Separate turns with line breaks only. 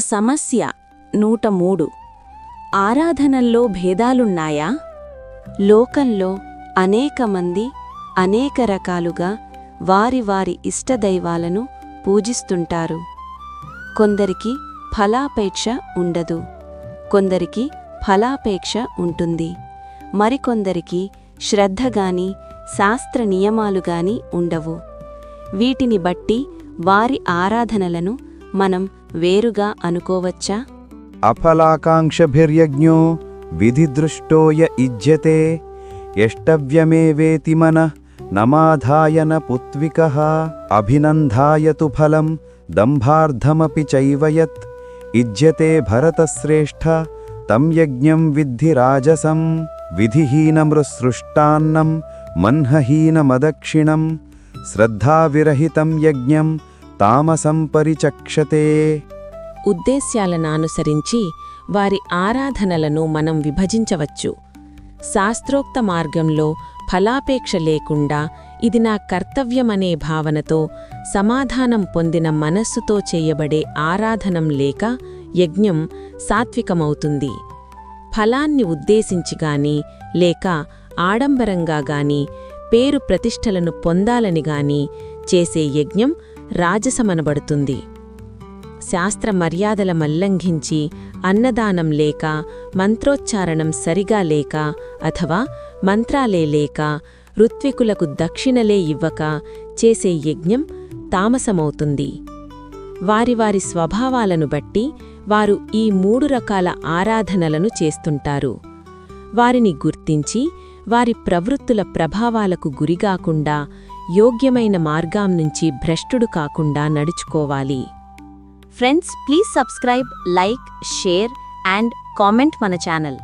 సమస్య నూట మూడు. ఆరాధనల్లో భేదాలున్నాయా? లోకంలో అనేక మంది అనేక రకాలుగా వారి వారి ఇష్టదైవాలను పూజిస్తుంటారు. కొందరికి ఫలాపేక్ష ఉండదు. కొందరికి ఫలాపేక్ష ఉంటుంది. మరికొందరికి శ్రద్ధగాని శాస్త్ర నియమాలుగాని ఉండవు. వీటిని బట్టి వారి ఆరాధనలను మనం వేరుగా అనుకోవచ్చా?
అఫలాకాంక్షభిర్యజ్ఞో విధిదృష్టోయ ఇజ్యతే యష్టవ్యమేవేతి మనః నమాధాయ న పుత్వికः అభినందాయ ఫలం దంభార్ధమపి చైవయత్ ఇజ్యతే భరతశ్రేష్ఠ తం యజ్ఞం విద్ధి రాజసం విధిహీనమృసృష్టాన్నం మన్హహీనమదక్షిణం శ్రద్ధావిరహితం యజ్ఞం తామసం పరిచక్షతే.
ఉద్దేశ్యాలను అనుసరించి వారి ఆరాధనలను మనం విభజించవచ్చు. శాస్త్రోక్త మార్గంలో ఫలాపేక్ష లేకుండా ఇది నా కర్తవ్యమనే భావనతో సమాధానం పొందిన మనస్సుతో చేయబడే ఆరాధనం లేక యజ్ఞం సాత్వికమవుతుంది. ఫలాన్ని ఉద్దేశించిగాని లేక ఆడంబరంగా గాని పేరు ప్రతిష్టలను పొందాలని గాని చేసే యజ్ఞం రాజసమనబడుతుంది. శాస్త్ర మర్యాదల మల్లంఘించి అన్నదానం లేక మంత్రోచ్చారణం సరిగా లేక అథవా మంత్రాలే లేక ఋత్వికులకు దక్షిణలే ఇవ్వక చేసే యజ్ఞం తామసమవుతుంది. వారి వారి స్వభావాలను బట్టి వారు ఈ మూడు రకాల ఆరాధనలను చేస్తుంటారు. వారిని గుర్తించి వారి ప్రవృత్తుల ప్రభావాలకు గురిగాకుండా యోగ్యమైన మార్గం నుంచి భ్రష్టుడు కాకుండా నడుచుకోవాలి.
Friends please subscribe like share and comment మన ఛానల్.